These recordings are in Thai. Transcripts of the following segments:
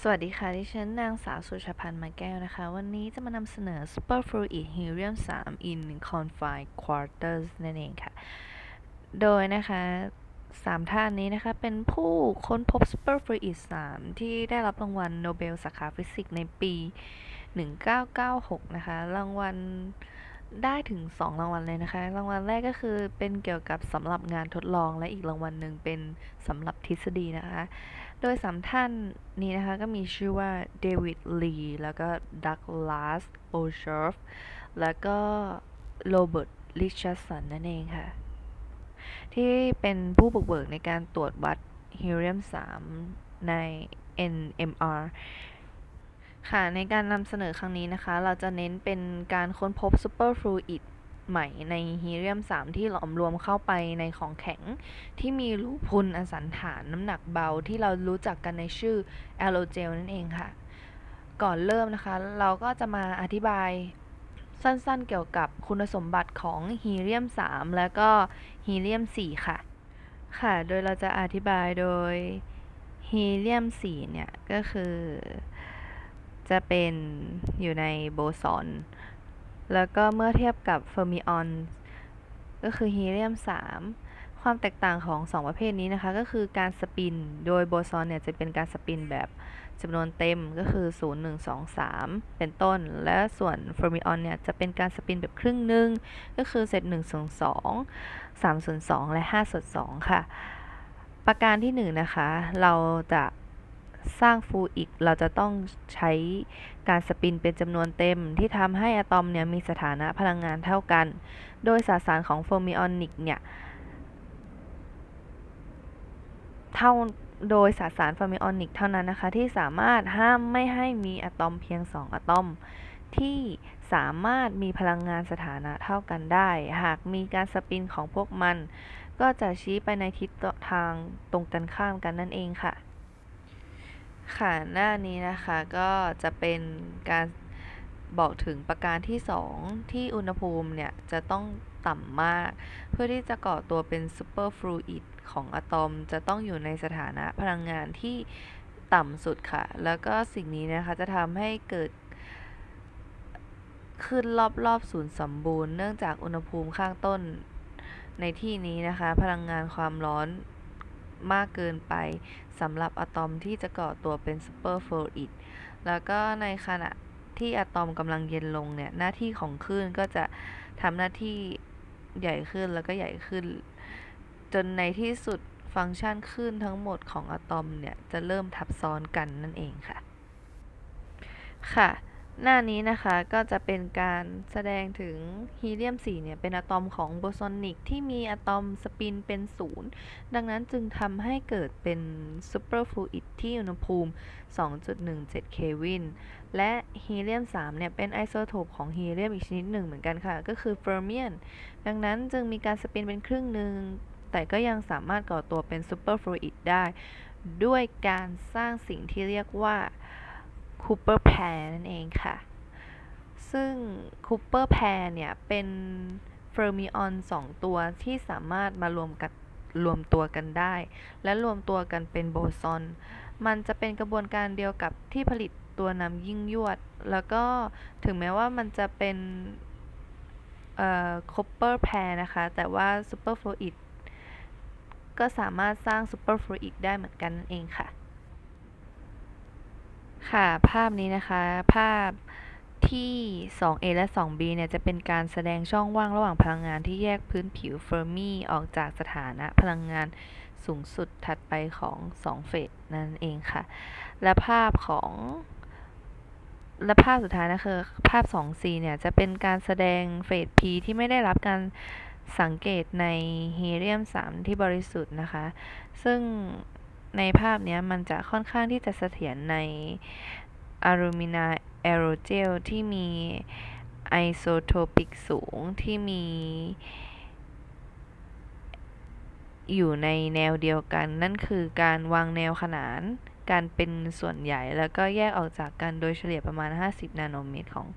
สวัสดีค่ะ ดิฉันนางสาวสุชาพันธ์มาแก้วนะคะ วันนี้จะมานำเสนอ Superfluid Helium 3 in Confined Quarters นั่นเองค่ะ โดยนะคะสามท่านนี้นะคะ เป็นผู้ค้นพบ Superfluid 3 ที่ได้รับรางวัลโนเบลสาขาฟิสิกส์ในปี 1996 นะคะ รางวัล ได้ถึง 2 รางวัลเลยนะคะ รางวัลแรกก็คือเป็นเกี่ยวกับสำหรับงานทดลองและอีกรางวัลหนึ่งเป็นสำหรับทฤษฎีนะคะ โดยสามท่านนี้นะคะก็มีชื่อว่าเดวิดลีแล้วก็ดักลาสโอเชฟแล้วก็โรเบิร์ตริชาร์สันนั่นเองค่ะ ที่เป็นผู้บุกเบิกในการตรวจวัดฮีเลียม 3 ใน NMR ค่ะในการนำเสนอครั้งนี้นะคะ เราจะเน้นเป็นการค้นพบซูเปอร์ฟลูอิดใหม่ในฮีเลียม 3 ที่หลอมรวมเข้าไปในของแข็ง ที่มีรูพุนอสันฐานน้ำหนักเบาที่เรารู้จักกันในชื่อแอโรเจลนั่นเองค่ะ ก่อนเริ่มนะคะ เราก็จะมาอธิบายสั้นๆเกี่ยวกับคุณสมบัติของฮีเลียม 3 แล้วก็ฮีเลียม 4 ค่ะ ค่ะ โดยเราจะอธิบายโดยฮีเลียม 4 เนี่ย ก็คือ จะเป็นอยู่ในโบซอน แล้วก็เมื่อเทียบกับเฟอร์มิออนก็คือฮีเลียม 3 ความแตกต่างของ 2 ประเภทนี้นะคะ ก็คือการสปิน โดยโบซอนเนี่ยจะเป็นการสปินแบบจำนวนเต็มก็คือ 0 1 2 3 เป็นต้น และส่วนเฟอร์มิออนเนี่ยจะเป็นการสปินแบบครึ่งหนึ่งก็คือเซต1ส่วน2 3ส่วน2และ5ส่วน2ค่ะ ประการที่ 1 นะคะ เราจะ สร้างฟูอีกเราจะต้องใช้การสปินเป็นจำนวนเต็ม ที่ทำให้อะตอมเนี่ยมีสถานะพลังงานเท่ากัน โดยสสารของเฟอร์มิออนิกเนี่ยเท่าโดยสสารฟอร์มิออนิกเท่านั้นนะคะ ที่สามารถห้ามไม่ให้มีอะตอมเพียง 2 อะตอม ที่สามารถมีพลังงานสถานะเท่ากันได้ หากมีการสปินของพวกมัน ก็จะชี้ไปในทิศทางตรงกันข้ามกันนั่นเองค่ะ ค่ะหน้านี้นะคะก็จะเป็นการบอกถึงประการที่ 2 ที่อุณหภูมิเนี่ย จะต้องต่ำมาก เพื่อที่จะก่อตัวเป็นซูเปอร์ฟลูอิดของอะตอมจะต้องอยู่ในสถานะพลังงานที่ต่ำสุดค่ะ แล้วก็สิ่งนี้นะคะจะทำให้เกิดขึ้นรอบๆศูนย์สมบูรณ์เนื่องจากอุณหภูมิข้างต้นในที่นี้นะคะ พลังงานความร้อน มากเกินไปสำหรับอะตอมที่จะก่อตัวเป็นซูเปอร์ฟลูอิดแล้วก็ในขณะที่อะตอมกำลังเย็นลงเนี่ยหน้าที่ของคลื่นก็จะทำหน้าที่ใหญ่ขึ้นแล้วก็ใหญ่ขึ้น จนในที่สุดฟังก์ชันคลื่นทั้งหมดของอะตอมเนี่ยจะเริ่มทับซ้อนกันนั่นเองค่ะ ค่ะ หน้านี้นะคะก็จะเป็นการแสดงถึงฮีเลียม 4 เนี่ย เป็นอะตอมของโบซอนิกที่มีอะตอมสปินเป็นศูนย์ดังนั้นจึงทำให้เกิดเป็นซูเปอร์ฟลูอิดที่อุณหภูมิ 2.17 เควิน และฮีเลียม 3 เนี่ย เป็นไอโซโทปของฮีเลียมอีกชนิดหนึ่งเหมือนกันค่ะ ก็คือเฟอร์เมียน ดังนั้นจึงมีการสปินเป็นครึ่งหนึ่ง แต่ก็ยังสามารถก่อตัวเป็นซูเปอร์ฟลูอิดได้ ด้วยการสร้างสิ่งที่เรียกว่า คูเปอร์แพร์นั่นเองค่ะ ซึ่งคูเปอร์แพร์เนี่ยเป็นเฟอร์มิออนสองตัวที่สามารถมารวมกันรวมตัวกันได้ และรวมตัวกันเป็นโบซอน มันจะเป็นกระบวนการเดียวกับที่ผลิตตัวนำยิ่งยวด แล้วก็ถึงแม้ว่ามันจะเป็นเอ่อคูเปอร์แพร์นะคะ แต่ว่าซูเปอร์ฟลูอิดก็สามารถสร้างซูเปอร์ฟลูอิดได้เหมือนกันนั่นเองค่ะ ค่ะ ภาพนี้นะคะ ภาพที่ 2a และ 2b เนี่ย จะเป็นการแสดงช่องว่างระหว่างพลังงานที่แยกพื้นผิวเฟอร์มีออกจากสถานะพลังงานสูงสุดถัดไปของ 2 เฟสนั่นเองค่ะ และภาพของ และภาพสุดท้ายนะคือ ภาพ 2c เนี่ย จะเป็นการแสดงเฟส p ที่ไม่ได้รับการสังเกตในเฮเลียม 3 ที่บริสุทธิ์นะคะ ซึ่ง ในภาพนี้มันจะค่อนข้างที่จะเสถียรในอะลูมินาแอโรเจลที่มีไอโซโทปิกสูงที่มี อยู่ในแนวเดียวกัน นั่นคือการวางแนวขนาน การเป็นส่วนใหญ่แล้วก็แยกออกจากกันโดยเฉลี่ยประมาณ 50 นาโนเมตรของ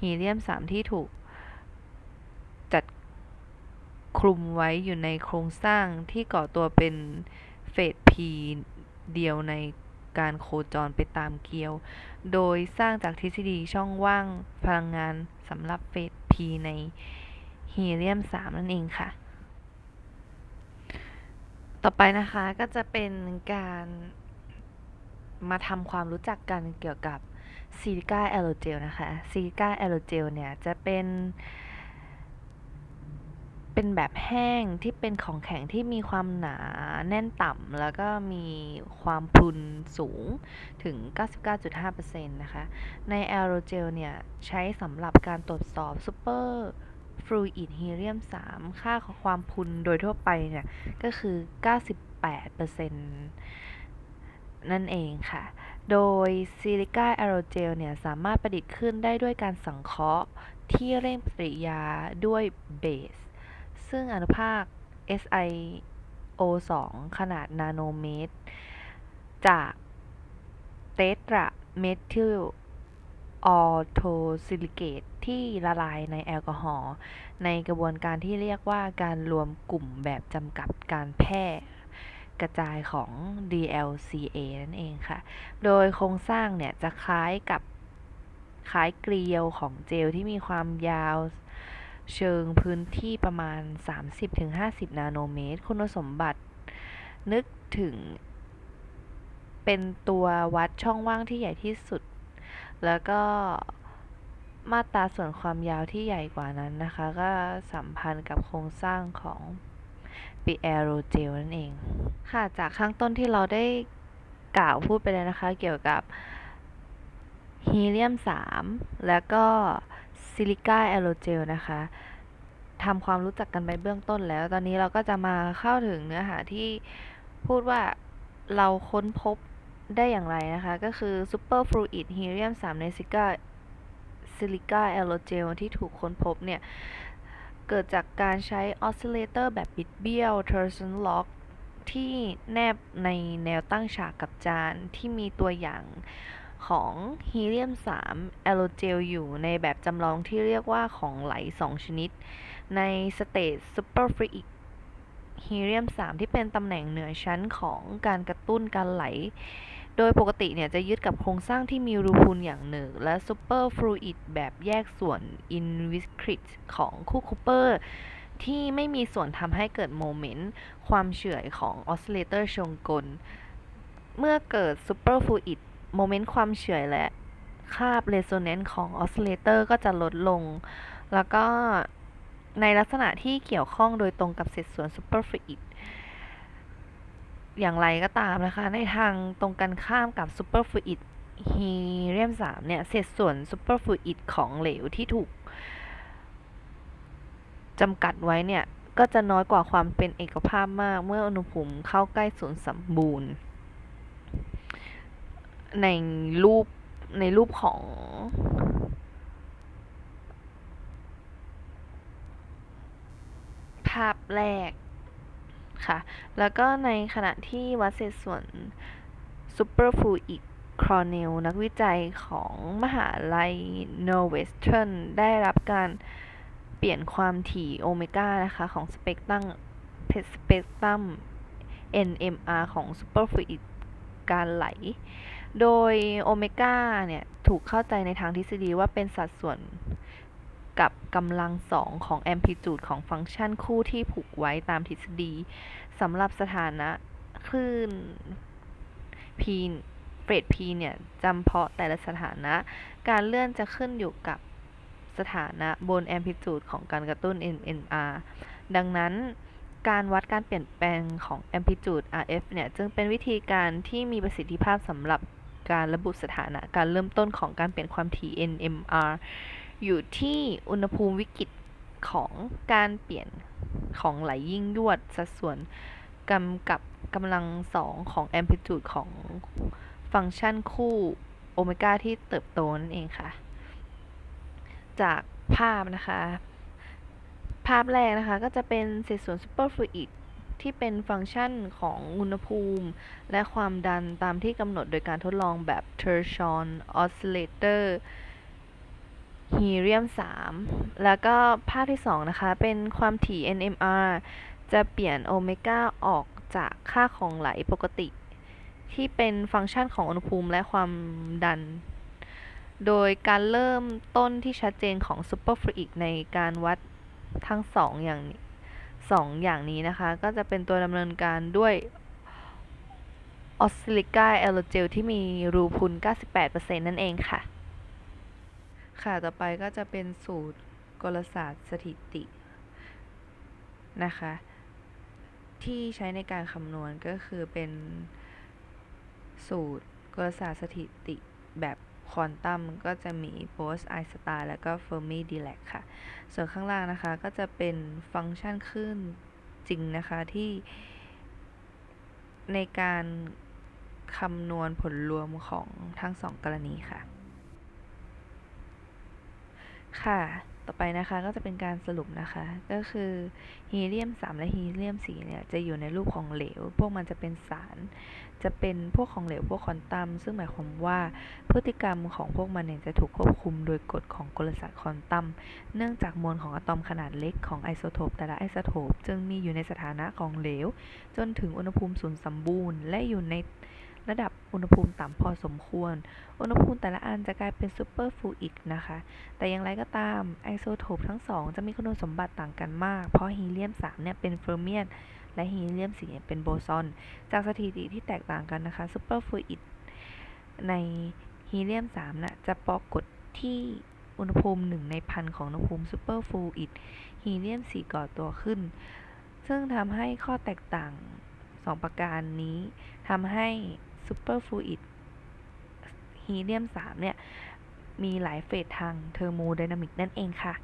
ฮีเลียม 3 ที่ถูกจัดคลุมไว้อยู่ในโครงสร้างที่ก่อตัวเป็นเฟส P เดียวในการโคจรไปตามเกลียว โดยสร้างจากทฤษฎีช่องว่างพลังงานสำหรับเฟส P ในฮีเลียม 3 นั่นเองค่ะ ต่อไปนะคะก็จะเป็นการมาทำความรู้จักกันเกี่ยวกับซิลิกาแอโรเจลนะคะซิลิกาแอโรเจลเนี่ยจะเป็น เป็นแบบแห้งที่เป็นของแข็งที่มีความหนาแน่นต่ำแล้วก็มีความพรุนสูงถึง 99.5%นะคะ ในแอโรเจลเนี่ย ใช้สำหรับการตรวจสอบซูเปอร์ฟลูอิดฮีเลียม 3 ค่าของความพุนโดยทั่วไปเนี่ย ก็คือ 98%นั่นเองค่ะ โดยซิลิก้าแอโรเจลเนี่ย สามารถประดิษฐ์ขึ้นได้ด้วยการสังเคราะห์ที่เร่งปฏิกิริยาด้วยเบส ซึ่งอนุภาค SiO2 ขนาดนาโนเมตร จากเตตราเมทิลออโทซิลิเกตที่ละลายในแอลกอฮอล์ในกระบวนการที่เรียกว่าการรวมกลุ่มแบบจำกัดการแพร่กระจายของ DLCA นั่นเองค่ะ โดยโครงสร้างเนี่ยจะคล้ายกับคล้ายเกลียวของเจลที่มีความยาว เชิงพื้นที่ประมาณ 30-50 นาโนเมตร คุณสมบัติ นึกถึง เป็นตัววัดช่องว่างที่ใหญ่ที่สุด แล้วก็มาตราส่วนความยาวที่ใหญ่กว่านั้นนะคะ ก็สัมพันธ์กับโครงสร้างของปีแอโรเจลนั่นเอง ค่ะ จากข้างต้นที่เราได้กล่าวพูดไปแล้วนะคะ เกี่ยวกับฮีเลียม 3 แล้วก็ ซิลิก้าแอโรเจลนะคะทำความรู้จักกันไปเบื้องต้นแล้ว ตอนนี้เราก็จะมาเข้าถึงเนื้อหาที่พูดว่าเราค้นพบได้อย่างไรนะคะ ก็คือ Super Fluid Helium 3ในซิลิกาซิลิก้าแอโรเจลที่ถูกค้นพบเนี่ย เกิดจากการใช้ออสซิเลเตอร์แบบบิดเบี้ยว Torsion Lock ที่แนบในแนวตั้งฉากกับจานที่มีตัวอย่าง ของฮีเลียม3แอโรเจลอยู่ในแบบจำลองที่เรียกว่าของไหล 2 ชนิด ในสเตจซูเปอร์ฟรีฮีเลียม3ที่เป็นตำแหน่งเหนือชั้นของการกระตุ้นการไหล โดยปกติเนี่ยจะยึดกับโครงสร้างที่มีรูพุนอย่างหนึ่ง และซูเปอร์ฟลูอิดแบบแยกส่วนอินวิสคริตของคู่คูเปอร์ที่ไม่มีส่วนทำให้เกิดโมเมนต์ความเฉื่อยของออสซิเลเตอร์ชงกล เมื่อเกิดซูเปอร์ฟลูอิด โมเมนต์ความเฉื่อยและคาบเรโซเนนซ์ของออสซิเลเตอร์ก็จะลดลง แล้วก็ในลักษณะที่เกี่ยวข้องโดยตรงกับเศษส่วนซูเปอร์ฟิดอย่างไรก็ตามนะคะ ในทางตรงกันข้ามกับซูเปอร์ฟลูอิดฮีเลียม3เนี่ย เศษส่วนซูเปอร์ฟลูอิดของเหลวที่ถูกจำกัดไว้เนี่ย ก็จะน้อยกว่าความเป็นเอกภาพมากเมื่ออุณหภูมิเข้าใกล้ศูนย์สมบูรณ์ ในรูปในรูปของ ภาพแรกค่ะ แล้วก็ในขณะที่วัดเศษส่วน Superfluid Cornell นักวิจัยของมหาลัย Northwestern ได้รับการเปลี่ยนความถี่โอเมก้านะคะ ของสเปกตรัมสเปกตรัม NMR ของ Superfluid การไหล โดยโอเมก้าเนี่ย ถูกเข้าใจในทางทฤษฎีว่าเป็นสัดส่วนกับกำลังสองของแอมพลิจูดของฟังก์ชันคู่ที่ผูกไว้ตามทฤษฎีสำหรับสถานะคลื่น P เฟรด P เนี่ยจำเพาะแต่ละสถานะ การเลื่อนจะขึ้นอยู่กับสถานะบนแอมพลิจูดของการกระตุ้น NMR ดังนั้นการวัดการเปลี่ยนแปลงของแอมพลิจูด RF เนี่ย จึงเป็นวิธีการที่มีประสิทธิภาพสำหรับ การระบุสถานะการเริ่มต้นของการเปลี่ยนความถี่ NMR อยู่ที่อุณหภูมิวิกฤตของการเปลี่ยนของไหลยิ่งยวด สัดส่วนกำกับกำลังสองของแอมพลิจูดของฟังก์ชันคู่โอเมก้าที่เติบโตนั่นเองค่ะ จากภาพนะคะ ภาพแรกนะคะก็จะเป็นเศษส่วนซูเปอร์ฟลูอิด ที่เป็นฟังก์ชันของอุณหภูมิ และความดันตามที่กำหนดโดยการทดลองแบบ t e r s h o n Oscillator ฮีเลียม 3 แล้วก็ภาพที่ 2 นะคะ เป็นความถี่ NMR จะเปลี่ยนโอเมก้าออกจากค่าของไหลปกติ ที่เป็นฟังก์ชันของอุณหภูมิและความดัน โดยการเริ่มต้นที่ชัดเจนของ Superfluid ในการวัดทั้งสองอย่างนี้ สองอย่างนี้นะคะ ก็จะเป็นตัวดำเนินการด้วย o s s i l i c a aerogel ที่มีรูพุน 98%นั่นเองค่ะ ค่ะ ต่อไปก็จะเป็นสูตรกลศาสตร์สถิตินะคะ ที่ใช้ในการคำนวณก็คือเป็นสูตรกลศาสตร์สถิติแบบ ควอนตัมก็จะมีโบสไอสตาร์แล้วก็เฟอร์มีดีแลกค่ะ ส่วนข้างล่างนะคะก็จะเป็นฟังก์ชันคลื่นจริงนะคะที่ในการคำนวณผลรวมของทั้งสองกรณีค่ะ ค่ะ ต่อไปนะคะก็จะเป็นการสรุปนะคะ ก็คือฮีเลียม 3 และฮีเลียม 4 เนี่ยจะอยู่ในรูปของเหลว พวกมันจะเป็นสาร จะเป็นพวกของเหลวพวกควอนตัม ซึ่งหมายความว่าพฤติกรรมของพวกมันเนี่ยจะถูกควบคุมโดยกฎของกลศาสตร์ควอนตัม เนื่องจากมวลของอะตอมขนาดเล็กของไอโซโทปแต่ละไอโซโทปจึงมีอยู่ในสถานะของเหลว จนถึงอุณหภูมิศูนย์สมบูรณ์ และอยู่ใน ระดับอุณหภูมิต่ำพอสมควร อุณหภูมิแต่ละอันจะกลายเป็นซูเปอร์ฟลูอิดนะคะ แต่อย่างไรก็ตามไอโซโทปทั้งสองจะมีคุณสมบัติต่างกันมาก เพราะฮีเลียม 3 เนี่ยเป็นเฟอร์เมียน และฮีเลียม 4 เนี่ยเป็นโบซอน จากสถิติที่แตกต่างกันนะคะซูเปอร์ฟลูอิดในฮีเลียม 3 น่ะจะปรากฏที่อุณหภูมิ 1 ในพันของอุณหภูมิซูเปอร์ฟลูอิดฮีเลียม 4 ก่อตัวขึ้น ซึ่งทำให้ข้อแตกต่าง 2 ประการนี้ทำให้ ซูเปอร์ฟลูอิดฮีเลียม3เนี่ย มีหลายเฟสทางเทอร์โมไดนามิกนั่นเองค่ะ